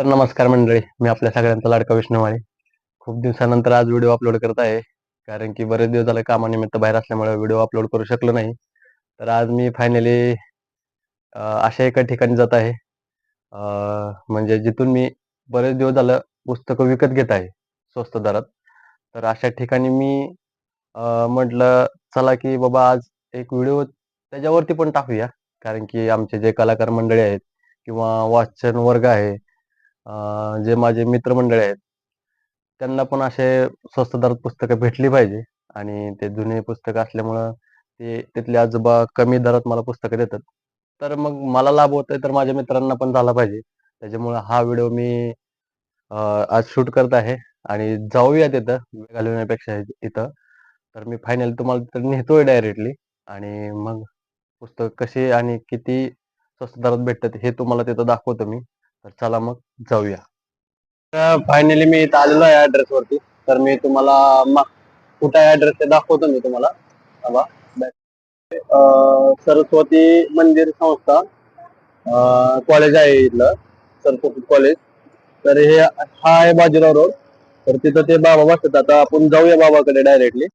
तर नमस्कार मंडळी मी आपल्या सगळ्यांचा लाडका विष्णुमाळी खूप दिवसानंतर आज व्हिडिओ अपलोड करत आहे कारण की बरेच दिवस झाले कामानिमित्त बाहेर असल्यामुळे व्हिडिओ अपलोड करू शकलो नाही. तर आज मी फायनली अशा एका ठिकाणी जात आहे. म्हणजे जिथून मी बरेच दिवस झालं पुस्तकं विकत घेत आहे स्वस्त दरात. तर अशा ठिकाणी मी म्हटलं चला की बाबा आज एक व्हिडिओ त्याच्यावरती पण टाकूया. कारण की आमचे जे कलाकार मंडळी आहेत किंवा वाचन वर्ग आहे जे माझे मित्रमंडळी आहेत त्यांना पण असे स्वस्त दरात पुस्तकं भेटली पाहिजे. आणि ते जुने पुस्तक असल्यामुळं ते तिथले आजोबा कमी दरात मला पुस्तकं देतात. तर मग मला लाभ होतोय तर माझ्या मित्रांना पण झाला पाहिजे. त्याच्यामुळं हा व्हिडिओ मी आज शूट करत आहे. आणि जाऊया तिथं वेळ घालवण्यापेक्षा तिथं. इथं तर मी फायनल तुम्हाला तिथं नेतोय डायरेक्टली. आणि मग पुस्तक कसे आणि किती स्वस्त दरात भेटतात हे तुम्हाला तिथं दाखवतो मी. तर चला मग जाऊया. फायनली मी इथं आलेलो आहे ऍड्रेस वरती. तर मी तुम्हाला कुठं आहे ऍड्रेस ते दाखवतो मी तुम्हाला. सरस्वती मंदिर संस्था कॉलेज आहे इथलं सरस्वती कॉलेज तर हे हा आहे बाजीराव रोड तर तिथं ते बाबा बसतात. आता आपण जाऊया बाबाकडे डायरेक्टली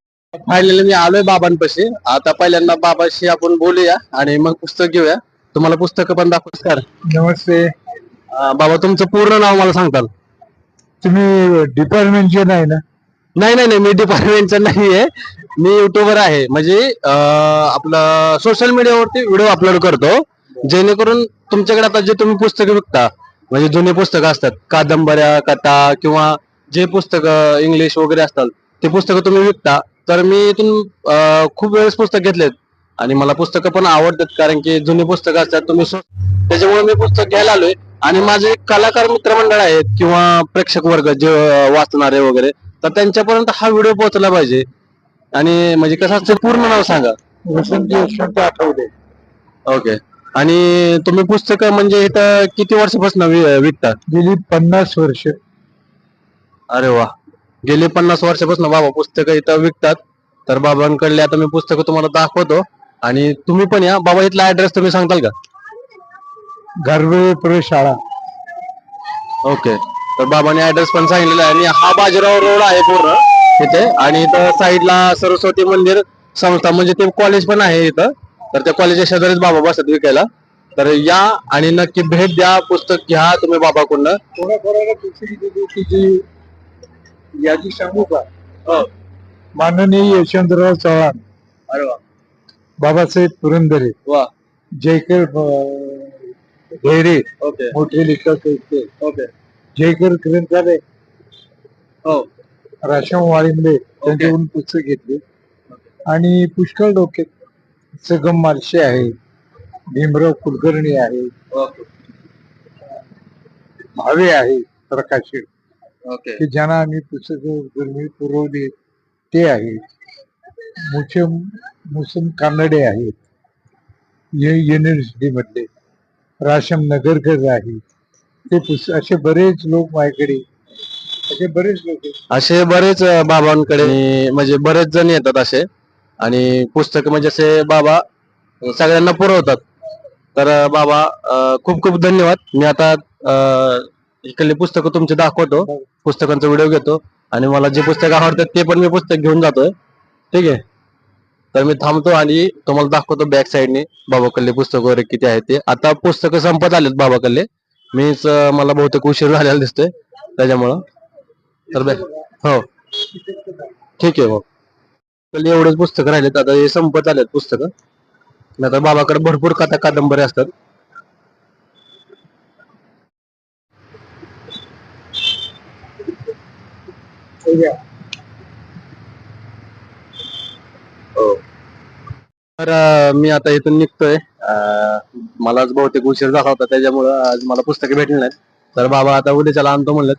फायनली मी आलोय बाबांपाशी. आता पहिल्यांदा बाबाशी आपण बोलूया आणि मग पुस्तक घेऊया. तुम्हाला पुस्तकं पण दाखव सर नमस्ते. बाबा तुमचं पूर्ण नाव मला सांगताल. तुम्ही डिपार्टमेंटचे नाही ना? नाही नाही नाही मी डिपार्टमेंटचं नाहीये. मी युट्यूबर आहे. म्हणजे आपलं सोशल मीडियावरती व्हिडिओ अपलोड करतो. जेणेकरून तुमच्याकडे आता जे तुम्ही पुस्तकं विकता म्हणजे जुने पुस्तकं असतात कादंबऱ्या कथा किंवा जे पुस्तकं इंग्लिश वगैरे असतात ते पुस्तकं तुम्ही विकता. तर मी इथून खूप वेळेस पुस्तक घेतलेत. आणि मला पुस्तकं पण आवडतात कारण की जुनी पुस्तकं असतात तुम्ही त्याच्यामुळे मी पुस्तक घ्यायला आलोय. आणि माझे कलाकार मित्रमंडळ आहेत किंवा प्रेक्षक वर्ग जे वाचणारे वगैरे तर त्यांच्यापर्यंत हा व्हिडिओ पोहोचला पाहिजे. आणि म्हणजे कसं असतं पूर्ण नाव सांगा. वसंत यशवंत आठवले. ओके. आणि तुम्ही पुस्तकं म्हणजे इथं किती वर्षापासून वि- विकता गेली पन्नास वर्ष. अरे वा. गेली पन्नास वर्षापासून बाबा पुस्तकं इथं विकतात. तर बाबांकडले आता मी पुस्तकं तुम्हाला दाखवतो. आणि तुम्ही पण या. बाबा इथला ऍड्रेस तुम्ही सांगताल का? घरवे प्रशाळा ओके. तर बाबांनी ऍड्रेस पण सांगितलेला आहे. आणि हा बाजीराव रोड आहे पूर्ण तिथे आणि इथं साईडला सरस्वती मंदिर संस्था म्हणजे ते कॉलेज पण आहे इथं. तर त्या कॉलेजच्या शेजारीच बाबा बसतात विकायला. तर या आणि नक्की भेट द्या पुस्तक घ्या तुम्ही बाबाकडनं. जी यादी सांगू का? हो. माननीय यशवंतराव चव्हाण अरे वा. बाबासाहेब पुरंदरे वा. जयकर ढेरे ओके. मोठे लेखक होते ओके. जयकर ग्रंथालय. हो. राशम वाळिंबे त्यांच्याकडून पुस्तक घेतले. आणि पुष्कळ डोके सगम मालशे आहे भीमराव कुलकर्णी आहे भावे आहे प्रकाशित. ओके. की ज्यांना आम्ही पुस्तकं गरमी पुरवली ते आहेत. मुसम कानडे आहेत. युनिव्हर्सिटी मधले राशम नगरकर आहेत ते असे बरेच लोक माझ्याकडे असे बरेच लोक. असे बरेच बाबांकडे म्हणजे बरेच जण येतात असे. आणि पुस्तक म्हणजे असे बाबा सगळ्यांना पुरवतात. तर बाबा खूप खूप धन्यवाद. मी आता इकडली पुस्तकं तुमची दाखवतो. पुस्तकांचा व्हिडिओ घेतो. आणि मला जे पुस्तक आवडतात ते पण मी पुस्तक घेऊन जातोय. ठीक आहे? तर मी थांबतो आणि तुम्हाला दाखवतो बॅक साईडने बाबाकडले पुस्तक वगैरे किती आहे ते. आता पुस्तकं संपत आलेत बाबाकडले मीच मला बहुतेक उशीर झालेला दिसतोय त्याच्यामुळं. तर हो. ठीक आहे हो. कल्ले एवढेच पुस्तकं राहिलेत आता हे संपत आलेत पुस्तकं. नाही बाबाकडे भरपूर कथा कादंबऱ्या असतात. हो तर मी आता इथून निघतोय. मलाच बहुतेक उशीर झाला होता त्याच्यामुळं आज मला पुस्तके भेटली नाहीत. तर बाबा आता उद्याच्याला आणतो म्हणलं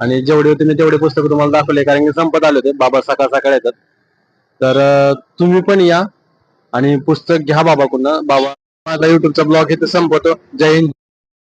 आणि जेवढे होते मी तेवढे पुस्तक तुम्हाला दाखवले कारण की संपत आले होते. बाबा सकाळ सकाळ येतात. तर तुम्ही पण या आणि पुस्तक घ्या बाबाकडून बाबा माझा युट्यूबचा ब्लॉग इथे संपवतो जय हिंद.